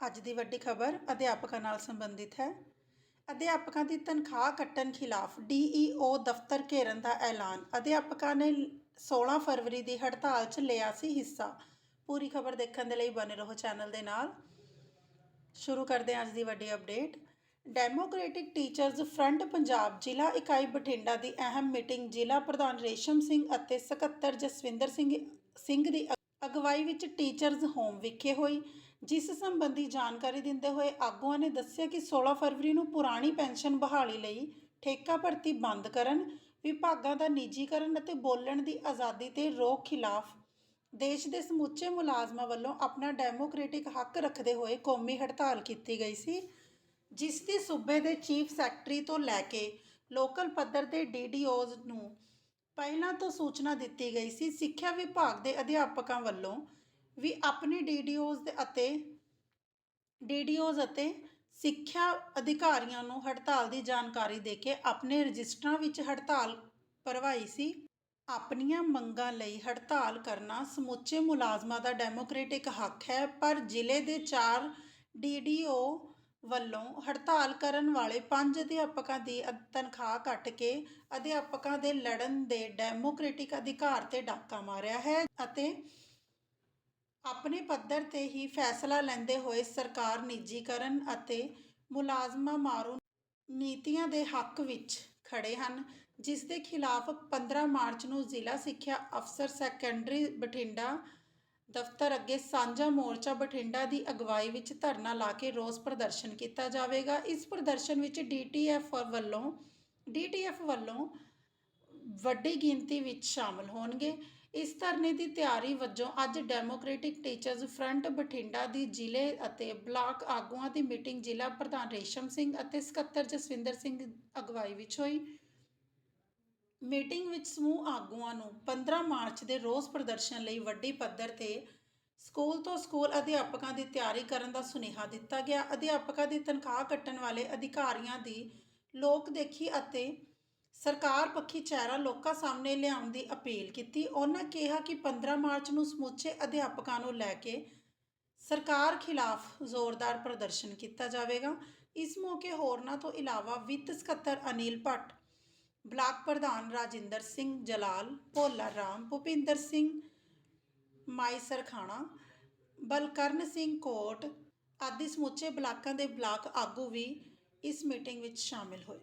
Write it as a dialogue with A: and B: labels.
A: ਅੱਜ ਦੀ ਵੱਡੀ ਖਬਰ ਅਧਿਆਪਕਾਂ ਨਾਲ ਸੰਬੰਧਿਤ ਹੈ। ਅਧਿਆਪਕਾਂ ਦੀ ਤਨਖਾਹ ਕੱਟਣ ਖਿਲਾਫ ਡੀਈਓ ਦਫ਼ਤਰ ਘੇਰਨ ਦਾ ਐਲਾਨ। ਅਧਿਆਪਕਾਂ ਨੇ 16 ਫਰਵਰੀ ਦੀ ਹੜਤਾਲ 'ਚ ਲਿਆ ਸੀ ਹਿੱਸਾ। ਪੂਰੀ ਖਬਰ ਦੇਖਣ ਦੇ ਲਈ ਬਨੇ ਰਹੋ ਚੈਨਲ ਦੇ ਨਾਲ। ਸ਼ੁਰੂ ਕਰਦੇ ਹਾਂ ਅੱਜ ਦੀ ਵੱਡੀ update. Democratic Teachers Front Punjab ਜ਼ਿਲ੍ਹਾ ਇਕਾਈ ਬਠਿੰਡਾ ਦੀ ਅਹਿਮ ਮੀਟਿੰਗ ਜ਼ਿਲ੍ਹਾ ਪ੍ਰਧਾਨ ਰੇਸ਼ਮ ਸਿੰਘ ਅਤੇ ਸਕੱਤਰ ਜਸਵਿੰਦਰ ਸਿੰਘ ਸਿੰਘ ਦੀ ਅਗਵਾਈ ਵਿੱਚ ਟੀਚਰਜ਼ ਹੋਮ ਵਿਖੇ ਹੋਈ, ਜਿਸ ਸੰਬੰਧੀ ਜਾਣਕਾਰੀ ਦਿੰਦੇ ਹੋਏ ਆਗੂਆਂ ਨੇ ਦੱਸਿਆ ਕਿ 16 ਫਰਵਰੀ ਨੂੰ ਪੁਰਾਣੀ ਪੈਨਸ਼ਨ ਬਹਾਲੀ ਲਈ ਠੇਕਾ ਭਰਤੀ ਬੰਦ ਕਰਨ, ਵਿਭਾਗਾਂ ਦਾ ਨਿੱਜੀਕਰਨ ਅਤੇ ਬੋਲਣ ਦੀ ਆਜ਼ਾਦੀ ਤੇ ਰੋਕ ਖਿਲਾਫ ਦੇਸ਼ ਦੇ ਸਮੁੱਚੇ ਮੁਲਾਜ਼ਮਾਂ ਵੱਲੋਂ ਆਪਣਾ ਡੈਮੋਕ੍ਰੈਟਿਕ ਹੱਕ ਰੱਖਦੇ ਹੋਏ ਕੌਮੀ ਹੜਤਾਲ ਕੀਤੀ ਗਈ ਸੀ, ਜਿਸ ਦੀ ਸੂਬੇ ਦੇ ਚੀਫ ਸੈਕਟਰੀ ਤੋਂ ਲੈ ਕੇ ਲੋਕਲ ਪੱਧਰ ਤੇ ਡੀਡੀਓਜ਼ ਨੂੰ ਪਹਿਲਾਂ ਤੋਂ ਸੂਚਨਾ ਦਿੱਤੀ ਗਈ ਸੀ ਸਿੱਖਿਆ ਵਿਭਾਗ ਦੇ ਅਧਿਆਪਕਾਂ ਵੱਲੋਂ ਵੀ ਆਪਣੇ ਡੀਡੀਓਜ਼ ਦੇ ਅਤੇ ਡੀਡੀਓਜ਼ ਅਤੇ ਸਿੱਖਿਆ ਅਧਿਕਾਰੀਆਂ ਨੂੰ ਹੜਤਾਲ ਦੀ ਜਾਣਕਾਰੀ ਦੇ ਕੇ ਆਪਣੇ ਰਜਿਸਟਰਾਂ ਵਿੱਚ ਹੜਤਾਲ ਭਰਵਾਈ ਸੀ। ਆਪਣੀਆਂ ਮੰਗਾਂ ਲਈ ਹੜਤਾਲ ਕਰਨਾ ਸਮੁੱਚੇ ਮੁਲਾਜ਼ਮਾਂ ਦਾ ਡੈਮੋਕ੍ਰੈਟਿਕ ਹੱਕ ਹੈ, ਪਰ ਜ਼ਿਲ੍ਹੇ ਦੇ 4 ਡੀਡੀਓ ਵੱਲੋਂ ਹੜਤਾਲ ਕਰਨ ਵਾਲੇ ਪੰਜ ਅਧਿਆਪਕਾਂ ਦੀ ਅ- ਤਨਖਾਹ ਕੱਟ ਕੇ ਅਧਿਆਪਕਾਂ ਦੇ ਲੜਨ ਦੇ ਡੈਮੋਕ੍ਰੈਟਿਕ ਅਧਿਕਾਰ ਤੇ ਡਾਕਾ ਮਾਰਿਆ ਹੈ ਅਤੇ ਆਪਣੇ ਪੱਧਰ ਤੇ ਹੀ ਫੈਸਲਾ ਲੈਂਦੇ ਹੋਏ ਸਰਕਾਰ ਨਿੱਜੀਕਰਨ ਅਤੇ ਮੁਲਾਜ਼ਮਾਂ ਮਾਰੂ ਨੀਤੀਆਂ ਦੇ ਹੱਕ ਵਿੱਚ ਖੜੇ ਹਨ, ਜਿਸ ਦੇ ਖਿਲਾਫ 15 ਮਾਰਚ ਨੂੰ ਜ਼ਿਲ੍ਹਾ ਸਿੱਖਿਆ ਅਫਸਰ ਸੈਕੰਡਰੀ ਬਠਿੰਡਾ ਦਫ਼ਤਰ ਅੱਗੇ ਸਾਂਝਾ ਮੋਰਚਾ ਬਠਿੰਡਾ ਦੀ ਅਗਵਾਈ ਵਿੱਚ ਧਰਨਾ ਲਾ ਕੇ ਰੋਸ ਪ੍ਰਦਰਸ਼ਨ ਕੀਤਾ ਜਾਵੇਗਾ। ਇਸ ਪ੍ਰਦਰਸ਼ਨ ਵਿੱਚ ਡੀਟੀਐਫ ਵੱਲੋਂ ਡੀਟੀਐਫ ਵੱਲੋਂ ਵੱਡੀ ਗਿਣਤੀ ਵਿੱਚ ਸ਼ਾਮਲ ਹੋਣਗੇ। ਇਸ ਧਰਨੇ ਦੀ ਤਿਆਰੀ ਵਜੋਂ ਅੱਜ ਡੈਮੋਕ੍ਰੈਟਿਕ ਟੀਚਰਜ਼ ਫਰੰਟ ਬਠਿੰਡਾ ਦੀ ਜ਼ਿਲ੍ਹੇ ਅਤੇ ਬਲਾਕ ਆਗੂਆਂ ਦੀ ਮੀਟਿੰਗ ਜ਼ਿਲ੍ਹਾ ਪ੍ਰਧਾਨ ਰੇਸ਼ਮ ਸਿੰਘ ਅਤੇ ਸਕੱਤਰ ਜਸਵਿੰਦਰ ਸਿੰਘ ਅਗਵਾਈ ਵਿੱਚ ਹੋਈ। ਮੀਟਿੰਗ ਵਿੱਚ ਸਮੂਹ ਆਗੂਆਂ ਨੂੰ 15 ਮਾਰਚ ਦੇ ਰੋਸ ਪ੍ਰਦਰਸ਼ਨ ਲਈ ਵੱਡੀ ਪੱਧਰ ਤੇ ਸਕੂਲ ਤੋਂ ਸਕੂਲ ਅਧਿਆਪਕਾਂ ਦੀ ਤਿਆਰੀ ਕਰਨ ਦਾ ਸੁਨੇਹਾ ਦਿੱਤਾ ਗਿਆ। ਅਧਿਆਪਕਾਂ ਦੀ ਤਨਖਾਹ ਕੱਟਣ ਵਾਲੇ ਅਧਿਕਾਰੀਆਂ ਦੀ ਲੋਕ ਦੇਖੀ ਅਤੇ ਸਰਕਾਰ ਪੱਖੀ ਚਿਹਰਾ ਲੋਕਾਂ ਸਾਹਮਣੇ ਲਿਆਉਣ ਦੀ ਅਪੀਲ ਕੀਤੀ। ਉਹਨਾਂ ਕਿਹਾ ਕਿ 15 ਮਾਰਚ ਨੂੰ ਸਮੁੱਚੇ ਅਧਿਆਪਕਾਂ ਨੂੰ ਲੈ ਕੇ ਸਰਕਾਰ ਖਿਲਾਫ ਜ਼ੋਰਦਾਰ ਪ੍ਰਦਰਸ਼ਨ ਕੀਤਾ ਜਾਵੇਗਾ। ਇਸ ਮੌਕੇ ਹੋਰਨਾਂ ਤੋਂ ਇਲਾਵਾ ਵਿੱਤ ਸਕੱਤਰ ਅਨਿਲ ਭੱਟ ਬਲਾਕ ਪ੍ਰਧਾਨ ਰਾਜਿੰਦਰ ਸਿੰਘ, ਜਲਾਲ, ਭੋਲਾ ਰਾਮ, ਭੁਪਿੰਦਰ ਸਿੰਘ, ਮਾਈ ਸਰਖਾਣਾ, ਬਲਕਰਨ ਸਿੰਘ ਕੋਟ ਆਦਿ ਸਮੁੱਚੇ ਬਲਾਕਾਂ ਦੇ ਬਲਾਕ ਆਗੂ ਵੀ ਇਸ ਮੀਟਿੰਗ ਵਿੱਚ ਸ਼ਾਮਿਲ ਹੋਏ।